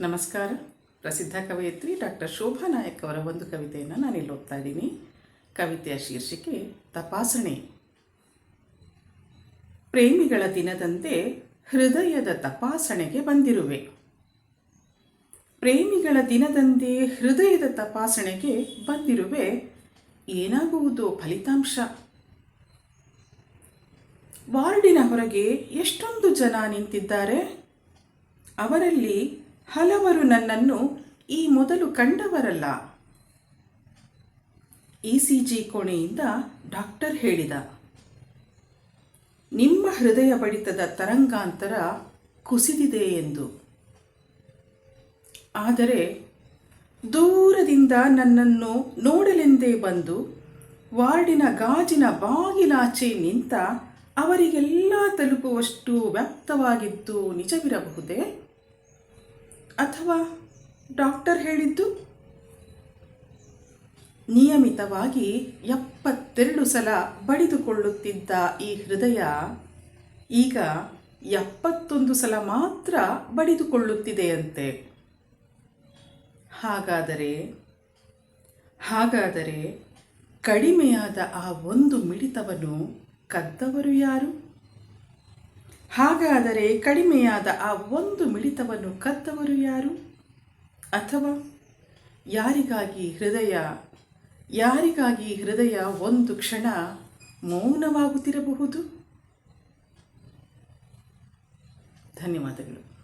ನಮಸ್ಕಾರ. ಪ್ರಸಿದ್ಧ ಕವಯತ್ರಿ ಡಾಕ್ಟರ್ ಶೋಭಾ ನಾಯಕ್ ಅವರ ಒಂದು ಕವಿತೆಯನ್ನು ನಾನಿಲ್ಲಿ ಓದ್ತಾ ಇದ್ದೀನಿ. ಕವಿತೆಯ ಶೀರ್ಷಿಕೆ ತಪಾಸಣೆ. ಪ್ರೇಮಿಗಳ ದಿನದಂತೆ ಹೃದಯದ ತಪಾಸಣೆಗೆ ಬಂದಿರುವೆ. ಪ್ರೇಮಿಗಳ ದಿನದಂತೆ ಹೃದಯದ ತಪಾಸಣೆಗೆ ಬಂದಿರುವೆ. ಏನಾಗುವುದು ಫಲಿತಾಂಶ. ವಾರ್ಡಿನ ಹೊರಗೆ ಎಷ್ಟೊಂದು ಜನ ನಿಂತಿದ್ದಾರೆ. ಅವರಲ್ಲಿ ಹಲವರು ನನ್ನನ್ನು ಈ ಮೊದಲು ಕಂಡವರಲ್ಲ. ಇ ಸಿ ಜಿ ಕೋಣೆಯಿಂದ ಡಾಕ್ಟರ್ ಹೇಳಿದ. ನಿಮ್ಮ ಹೃದಯ ಬಡಿತದ ತರಂಗಾಂತರ ಕುಸಿದಿದೆ ಎಂದು. ಆದರೆ ದೂರದಿಂದ ನನ್ನನ್ನು ನೋಡಲೆಂದೇ ಬಂದು ವಾರ್ಡಿನ ಗಾಜಿನ ಬಾಗಿಲಾಚೆ ನಿಂತ ಅವರಿಗೆಲ್ಲ ತಲುಪುವಷ್ಟು ವ್ಯಕ್ತವಾಗಿದ್ದು ನಿಜವಿರಬಹುದೇ? ಅಥವಾ ಡಾಕ್ಟರ್ ಹೇಳಿದ್ದು? ನಿಯಮಿತವಾಗಿ ಎಪ್ಪತ್ತೆರಡು ಸಲ ಬಡಿದುಕೊಳ್ಳುತ್ತಿದ್ದ ಈ ಹೃದಯ ಈಗ ಎಪ್ಪತ್ತೊಂದು ಸಲ ಮಾತ್ರ ಬಡಿದುಕೊಳ್ಳುತ್ತಿದೆಯಂತೆ. ಹಾಗಾದರೆ ಹಾಗಾದರೆ ಕಡಿಮೆಯಾದ ಆ ಒಂದು ಮಿಡಿತವನ್ನು ಕದ್ದವರು ಯಾರು? ಹಾಗಾದರೆ ಕಡಿಮೆಯಾದ ಆ ಒಂದು ಮಿಡಿತವನ್ನು ಕದ್ದವರು ಯಾರು? ಅಥವಾ ಯಾರಿಗಾಗಿ ಹೃದಯ ಯಾರಿಗಾಗಿ ಹೃದಯ ಒಂದು ಕ್ಷಣ ಮೌನವಾಗುತ್ತಿರಬಹುದು? ಧನ್ಯವಾದಗಳು.